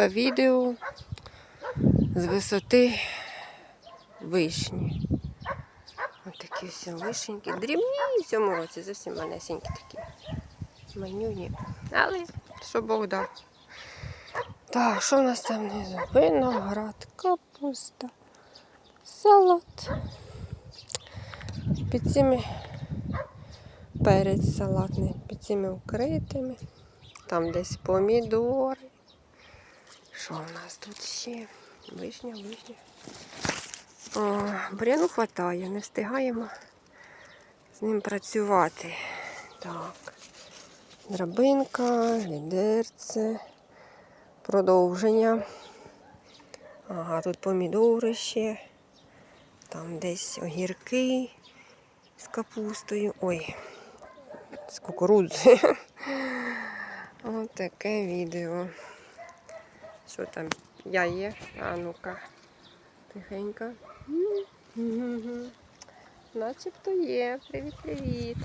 нове відео з висоти вишні. Ось такі всі вишеньки. Дрібні в цьому році, зовсім манесенькі такі. Манюні. Але що Бог дав. Так, що у нас там внизу? Виноград, капуста, салат. Під цими перець салатний, під цими вкритими. Там десь помідори. Що в нас тут ще? Вишня, вишня. О, буряну хватає, не встигаємо з ним працювати. Так. Драбинка, відерце, продовження. Ага, тут помідори ще. Там десь огірки з капустою. Ой, з кукурудзою. Ось таке відео. Що там? Я є? А ну-ка. Тихенько. Начебто є. Привіт-привіт.